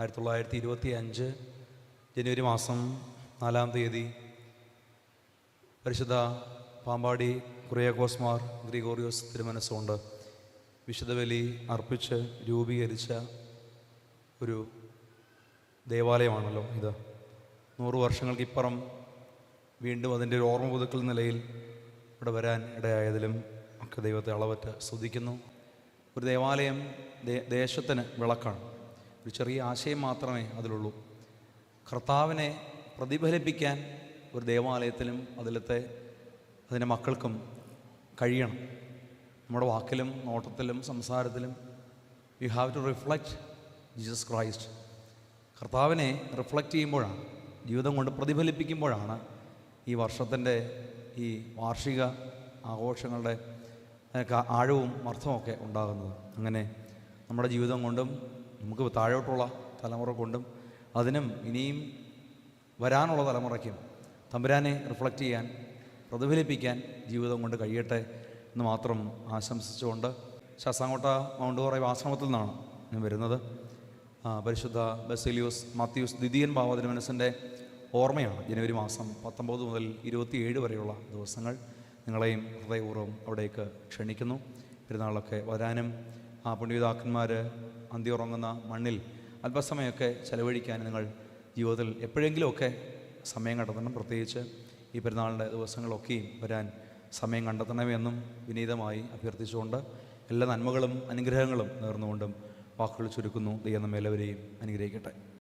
ആയിരത്തി തൊള്ളായിരത്തി ഇരുപത്തി അഞ്ച് ജനുവരി മാസം നാലാം തീയതി പരിശുദ്ധ പാമ്പാടി കുറിയാക്കോസ്മാർ ഗ്രിഗോറിയോസ് തിരുമനസ്സുകൊണ്ട് വിശുദ്ധബലി അർപ്പിച്ച് രൂപീകരിച്ച ഒരു ദേവാലയമാണല്ലോ ഇത്. നൂറ് വർഷങ്ങൾക്കിപ്പുറം വീണ്ടും അതിന്റെ ഒരു ഓർമ്മ പുതുക്കൽ നിലയിൽ ഇവിടെ വരാൻ ഇടയായതിലും ഒക്കെ ദൈവത്തെ അളവറ്റ് സ്തുതിക്കുന്നു. ഒരു ദേവാലയം ദേശത്തിന് വിളക്കാണ്. ഒരു ചെറിയ ആശയം മാത്രമേ അതിലുള്ളൂ. കർത്താവിനെ പ്രതിഫലിപ്പിക്കാൻ ഒരു ദേവാലയത്തിലും അതിലത്തെ അതിന്റെ മക്കൾക്കും കഴിയണം. നമ്മുടെ വാക്കിലും നോട്ടത്തിലും സംസാരത്തിലും you have to reflect Jesus Christ കർത്താവിനെ റിഫ്ലക്റ്റ് ചെയ്യുമ്പോഴാണ് ജീവിതം കൊണ്ട് പ്രതിഫലിപ്പിക്കുമ്പോഴാണ് ഈ വർഷത്തിന്റെ ഈ വാർഷിക ആഘോഷങ്ങളുടെ ആഴവും അർത്ഥമൊക്കെ ഉണ്ടാകുന്നത്. അങ്ങനെ നമ്മുടെ ജീവിതം കൊണ്ടും നമുക്ക് താഴോട്ടുള്ള തലമുറ കൊണ്ടും അതിനും ഇനിയും വരാനുള്ള തലമുറയ്ക്കും തമ്പുരാനെ റിഫ്ലക്റ്റ് ചെയ്യാൻ പ്രതിഫലിപ്പിക്കാൻ ജീവിതം കൊണ്ട് കഴിയട്ടെ എന്ന് മാത്രം ആശംസിച്ചുകൊണ്ട് ശാസ്താംകോട്ട മൗണ്ട് കോറൈവ് ആശ്രമത്തിൽ നിന്നാണ് ഞാൻ വരുന്നത്. പരിശുദ്ധ ബസേലിയോസ് മാത്യൂസ് ദ്വിതീയൻ ഭാവതിരുമനസിന്റെ ഓർമ്മയാണ് ജനുവരി മാസം പത്തൊമ്പത് മുതൽ ഇരുപത്തിയേഴ് വരെയുള്ള ദിവസങ്ങൾ. നിങ്ങളെയും ഹൃദയപൂർവം അവിടേക്ക് ക്ഷണിക്കുന്നു. പെരുന്നാളൊക്കെ വരാനും ആ പുണ്യപിതാക്കന്മാർ അന്തി ഉറങ്ങുന്ന മണ്ണിൽ അല്പസമയമൊക്കെ ചെലവഴിക്കാൻ നിങ്ങൾ ജീവിതത്തിൽ എപ്പോഴെങ്കിലുമൊക്കെ സമയം കണ്ടെത്തണം. പ്രത്യേകിച്ച് ഈ പെരുന്നാളിന്റെ ദിവസങ്ങളൊക്കെയും വരാൻ സമയം കണ്ടെത്തണമെന്നും വിനീതമായി അഭ്യർത്ഥിച്ചുകൊണ്ട് എല്ലാ നന്മകളും അനുഗ്രഹങ്ങളും നേർന്നുകൊണ്ടും വാക്കുകൾ ചുരുക്കുന്നു. ദൈവം നമ്മെല്ലാവരെയും അനുഗ്രഹിക്കട്ടെ.